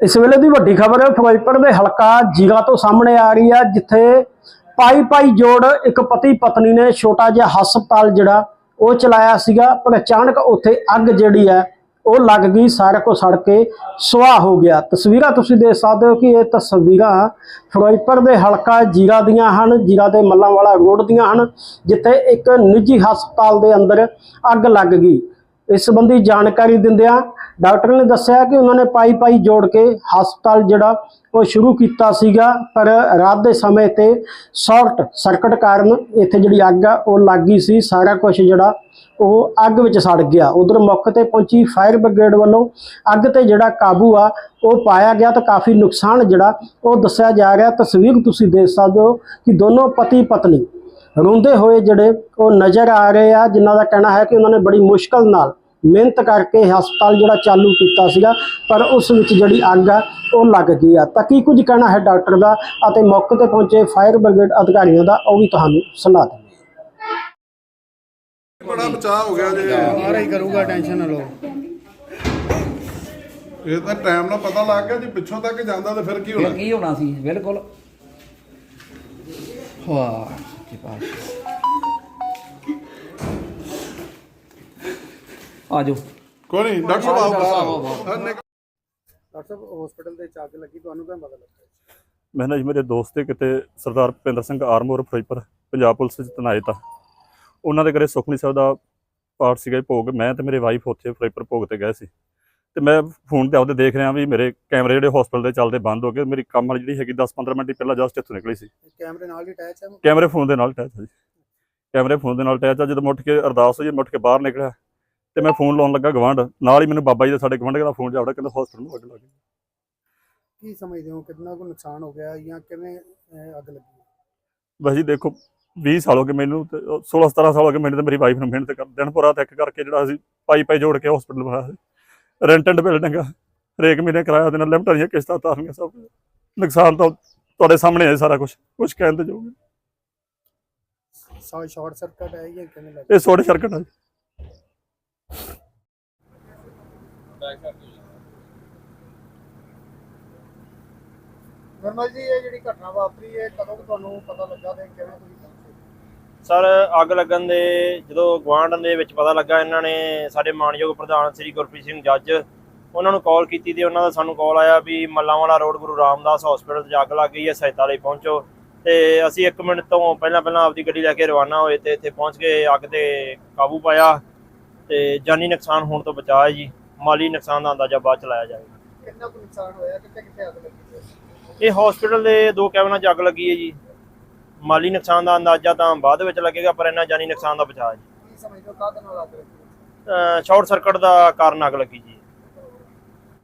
ਇਸ ਵੇਲੇ ਦੀ ਵੱਡੀ ਖਬਰ ਫਿਰੋਜ਼ਪੁਰ ਦੇ ਹਲਕਾ ਜੀਰਾ ਤੋਂ ਸਾਹਮਣੇ ਆ ਰਹੀ ਹੈ, ਜਿੱਥੇ ਪਾਈ ਪਾਈ ਜੋੜ ਇੱਕ ਪਤੀ ਪਤਨੀ ਨੇ ਛੋਟਾ ਜਿਹਾ ਹਸਪਤਾਲ ਜਿਹੜਾ ਉਹ ਚਲਾਇਆ ਸੀਗਾ, ਪਰ ਅਚਾਨਕ ਉੱਥੇ ਅੱਗ ਜਿਹੜੀ ਹੈ, ਉਹ ਲੱਗ ਗਈ, ਸਾਰਾ ਕੁਝ ਸੜ ਕੇ ਸੁਆਹ ਹੋ ਗਿਆ। ਤਸਵੀਰਾਂ ਤੁਸੀਂ ਦੇਖ ਸਕਦੇ ਹੋ ਕਿ ਇਹ ਤਸਵੀਰਾਂ ਫਿਰੋਜ਼ਪੁਰ ਦੇ ਹਲਕਾ ਜੀਰਾ ਦੀਆਂ ਹਨ, ਜੀਰਾ ਦੇ ਮੱਲਾਂਵਾਲਾ ਰੋਡ ਦੀਆਂ ਹਨ, ਜਿੱਥੇ ਇੱਕ ਨਿੱਜੀ ਹਸਪਤਾਲ ਦੇ ਅੰਦਰ ਅੱਗ ਲੱਗ ਗਈ। ਇਸ ਸੰਬੰਧੀ ਜਾਣਕਾਰੀ ਦਿੰਦਿਆਂ ਡਾਕਟਰ ਨੇ ਦੱਸਿਆ ਕਿ ਉਹਨਾਂ ਨੇ ਪਾਈ ਪਾਈ ਜੋੜ ਕੇ ਹਸਪਤਾਲ ਜਿਹੜਾ ਉਹ ਸ਼ੁਰੂ ਕੀਤਾ ਸੀਗਾ, ਪਰ ਰਾਤ ਦੇ ਸਮੇਂ ਤੇ ਸ਼ਾਰਟ ਸਰਕਟ ਕਾਰਨ ਇੱਥੇ ਜਿਹੜੀ ਅੱਗ ਆ, ਉਹ ਲੱਗ ਗਈ ਸੀ। ਸਾਰਾ ਕੁਝ ਜਿਹੜਾ ਉਹ ਅੱਗ ਵਿੱਚ ਸੜ ਗਿਆ। ਉਧਰ ਮੁੱਖ ਤੇ ਪਹੁੰਚੀ ਫਾਇਰ ਬ੍ਰਿਗੇਡ ਵੱਲੋਂ ਅੱਗ ਤੇ ਜਿਹੜਾ ਕਾਬੂ ਆ, ਉਹ ਪਾਇਆ ਗਿਆ ਤਾਂ ਕਾਫੀ ਨੁਕਸਾਨ ਜਿਹੜਾ ਉਹ ਦੱਸਿਆ ਜਾ ਰਿਹਾ। ਤਸਵੀਰ ਤੁਸੀਂ ਦੇਖ ਸਕਦੇ ਹੋ ਕਿ ਦੋਨੋਂ ਪਤੀ ਪਤਨੀ ਰੋਂਦੇ ਹੋਏ ਜਿਹੜੇ ਉਹ ਨਜ਼ਰ ਆ ਰਹੇ ਆ, ਜਿਨ੍ਹਾਂ ਦਾ ਕਹਿਣਾ ਹੈ ਕਿ ਉਹਨਾਂ ਨੇ ਬੜੀ ਮੁਸ਼ਕਲ ਨਾਲ ਮਿਹਨਤ ਕਰਕੇ ਹਸਪਤਾਲ ਜਿਹੜਾ ਚਾਲੂ ਕੀਤਾ ਸੀਗਾ ਪਰ ਉਸ ਵਿੱਚ ਜਿਹੜੀ ਅੱਗ ਆ ਉਹ ਲੱਗ ਗਈ ਆ। ਤਾਂ ਕੀ ਕੁਝ ਕਹਿਣਾ ਹੈ ਡਾਕਟਰ ਦਾ ਅਤੇ ਮੌਕੇ ਤੇ ਪਹੁੰਚੇ ਫਾਇਰ ਬ੍ਰਿਗੇਡ ਅਧਿਕਾਰੀਆਂ ਦਾ ਉਹ ਵੀ ਤੁਹਾਨੂੰ ਸੁਣਾ ਦਿੰਦੇ ਬੜਾ ਬਚਾਅ ਹੋ ਗਿਆ ਜੇ। ਹੀ ਕਰੂਗਾ ਟੈਨਸ਼ਨ ਨਾ ਲਓ। ਇਹ ਤਾਂ ਟਾਈਮ ਨਾਲ ਪਤਾ ਲੱਗ ਗਿਆ ਜੇ ਪਿੱਛੋਂ ਤੱਕ ਜਾਂਦਾ ਤਾਂ ਫਿਰ ਕੀ ਹੋਣਾ? ਫਿਰ ਕੀ ਹੋਣਾ ਸੀ? ਬਿਲਕੁਲ। ਵਾਹ ਸੱਚੀ ਪਾਤਸ਼ਾਹ। ਆ ਜਾਓ। ਕੋਈ ਨਹੀਂ ਡਾਕਟਰ ਸਾਹਿਬ ਆਓ। ਡਾਕਟਰ ਸਾਹਿਬ ਆਓ। ਬਾਹਰ ਆਓ। ਡਾਕਟਰ ਸਾਹਿਬ ਹਸਪੀਟਲ ਦੇ ਚੱਗ ਲੱਗੀ ਤੁਹਾਨੂੰ ਕਿਵੇਂ ਪਤਾ ਲੱਗਾ? ਮੈਂ ਨਾ ਜੀ ਮੇਰੇ ਦੋਸਤ ਤੇ ਕਿਤੇ ਸਰਦਾਰ ਭੁਪਿੰਦਰ ਸਿੰਘ ਆਰਮੋਰ ਫਿਰੋਜ਼ਪੁਰ ਪੰਜਾਬ ਪੁਲਿਸ ਵਿੱਚ ਤਨਾਇਤ ਆ ਉਹਨਾਂ ਦੇ ਘਰੇ ਸੁਖਮਨੀ ਸਾਹਿਬ ਦਾ ਪਾਠ ਸੀਗਾ ਜੀ ਭੋਗ। ਮੈਂ ਤੇ ਮੇਰੇ ਵਾਈਫ ਉੱਥੇ ਫਿਰੋਜ਼ਪੁਰ ਭੋਗ ਤੇ ਗਏ ਸੀ। ਤੇ ਮੈਂ ਫੋਨ ਤੇ ਆਪਦੇ ਦੇਖ ਰਿਹਾ ਵੀ ਮੇਰੇ ਕੈਮਰੇ ਜਿਹੜੇ ਹਸਪੀਟਲ ਦੇ ਚੱਲਦੇ ਬੰਦ ਹੋ ਗਏ। ਮੇਰੀ ਕੰਮ ਵਾਲੀ ਜਿਹੜੀ ਹੈਗੀ 10-15 ਮਿੰਟ ਹੀ ਪਹਿਲਾਂ ਜਸਟ ਇੱਥੋਂ ਨਿਕਲੀ ਸੀ। ਕੈਮਰੇ ਨਾਲ ਹੀ ਅਟੈਚ ਹੈ ਕੈਮਰੇ ਫੋਨ ਦੇ ਨਾਲ ਅਟੈਚ ਆ ਜੀ। ਕੈਮਰੇ ਫੋਨ ਦੇ ਨਾਲ ਅਟੈਚ ਆ। ਜਦੋਂ ਮੈਂ ਉੱਠ ਕੇ ਅਰਦਾਸ ਹੋਈ ਮੈਂ ਉੱਠ ਕੇ ਬਾਹਰ ਨਿਕਲਿਆ। ਤੇ ਮੈਂ ਫੋਨ ਲਾਉਣ ਲੱਗਾ ਗਵਾਂਢ ਨਾਲ ਹੀ ਮੈਨੂੰ ਬਾਬਾ ਜੀ ਦੇ ਸਾਡੇ ਗਵਾਂਢ ਦਾ ਫੋਨ ਜਾਵੜਾ ਕਹਿੰਦਾ ਹਸਪੀਟਲ ਨੂੰ ਅੱਗ ਲੱਗ ਗਈ। ਕੀ ਸਮਝਦੇ ਹੋ ਕਿੰਨਾ ਕੁ ਨੁਕਸਾਨ ਹੋ ਗਿਆ ਜਾਂ ਕਿਵੇਂ ਅੱਗ ਲੱਗੀ? ਬਸ ਜੀ ਦੇਖੋ 20 ਸਾਲ ਹੋ ਗਏ ਮੈਨੂੰ ਤੇ 16 17 ਸਾਲ ਹੋ ਗਏ ਮੈਨੂੰ ਤੇ ਮੇਰੀ ਵਾਈਫ ਨੂੰ ਮਿਹਨਤ ਕਰ ਦਿਨ ਪੂਰਾ ਤੱਕ ਕਰਕੇ ਜਿਹੜਾ ਅਸੀਂ ਪਾਈ ਪਾਈ ਜੋੜ ਕੇ ਹਸਪੀਟਲ ਬਣਾਇਆ ਸੀ ਰੈਂਟ ਐਂਡ ਬਿਲਡਿੰਗ ਹਰੇਕ ਮਹੀਨੇ ਕਿਰਾਇਆ ਉਹਦੇ ਨਾਲ ਲਿਮਟ ਕਿਸ਼ਤਾਂ ਤਾਰਨੀਆਂ ਸਭ। ਨੁਕਸਾਨ ਤਾਂ ਤੁਹਾਡੇ ਸਾਹਮਣੇ ਹੈ ਸਾਰਾ ਕੁਝ ਕੁਝ ਕਹਿਣ ਤੇ ਜਾਓਗੇ ਸਾ ਸ਼ਾਰਟ ਸਰਕਟ ਹੈ ਜਾਂ ਕਿਵੇਂ ਲੱਗੀ ਇਹ ਛੋਟੇ ਸਰਕਟ ਆ ਜੀ ਨਰਮਲ ਜੀ ਇਹ ਜਿਹੜੀ ਘਟਨਾ ਵਾਪਰੀ ਹੈ ਕਦੋਂ ਕੁ ਤੁਹਾਨੂੰ ਪਤਾ ਲੱਗਾ ਤੇ ਕਿਵੇਂ ਤੁਸੀਂ ਪਹੁੰਚੇ? ਸਰ ਅੱਗ ਲੱਗਣ ਦੇ ਜਦੋਂ ਗਵਾਂਢ ਦੇ ਵਿੱਚ ਪਤਾ ਲੱਗਾ ਇਹਨਾਂ ਨੇ ਸਾਡੇ ਮਾਨਯੋਗ ਪ੍ਰਧਾਨ ਸ੍ਰੀ ਗੁਰਪ੍ਰੀਤ ਸਿੰਘ ਜੱਜ ਉਹਨਾਂ ਨੂੰ ਕਾਲ ਕੀਤੀ ਤੇ ਉਹਨਾਂ ਦਾ ਸਾਨੂੰ ਕਾਲ ਆਇਆ ਵੀ ਮੱਲਾਂਵਾਲਾ ਰੋਡ ਗੁਰੂ ਰਾਮਦਾਸ ਹਸਪੀਟਲ 'ਚ ਅੱਗ ਲੱਗ ਗਈ ਹੈ ਸਹਾਇਤਾ ਲਈ ਪਹੁੰਚੋ। ਤੇ ਅਸੀਂ 1 ਮਿੰਟ ਤੋਂ ਪਹਿਲਾਂ ਪਹਿਲਾਂ ਆਪਦੀ ਗੱਡੀ ਲੈ ਕੇ ਰਵਾਨਾ ਹੋਏ ਤੇ ਇੱਥੇ ਪਹੁੰਚ ਕੇ ਅੱਗ ਤੇ ਕਾਬੂ ਪਾਇਆ ਤੇ ਜਾਨੀ ਨੁਕਸਾਨ ਹੋਣ ਤੋਂ ਬਚਾਅ ਹੈ ਜੀ। ਮਾਲੀ ਨੁਕਸਾਨ ਦਾ ਅੰਦਾਜ਼ਾ ਬਾਅਦ ਚ ਲਾਇਆ ਜਾਏਗਾ ਕਿੰਨਾ ਕੁ ਨੁਕਸਾਨ ਹੋਇਆ? ਕਿੱਥੇ ਕਿੱਥੇ ਅੱਗ ਲੱਗੀ ਇਹ ਹਸਪੀਟਲ ਦੇ ਦੋ ਕੈਬਨਾਂ 'ਚ ਅੱਗ ਲੱਗੀ ਹੈ ਜੀ। ਮਾਲੀ ਨੁਕਸਾਨ ਦਾ ਅੰਦਾਜ਼ਾ ਤਾਂ ਬਾਅਦ ਵਿੱਚ ਲੱਗੇਗਾ ਪਰ ਇੰਨਾ ਜਾਨੀ ਨੁਕਸਾਨ ਦਾ ਬਚਾਅ ਜੀ। ਕੀ ਸਮਝਦੇ ਹੋ ਕਾਹਦੇ ਨਾਲ ਅੱਗ ਲੱਗੀ ਸ਼ਾਰਟ ਸਰਕਟ ਦਾ ਕਾਰਨ ਅੱਗ ਲੱਗੀ ਜੀ।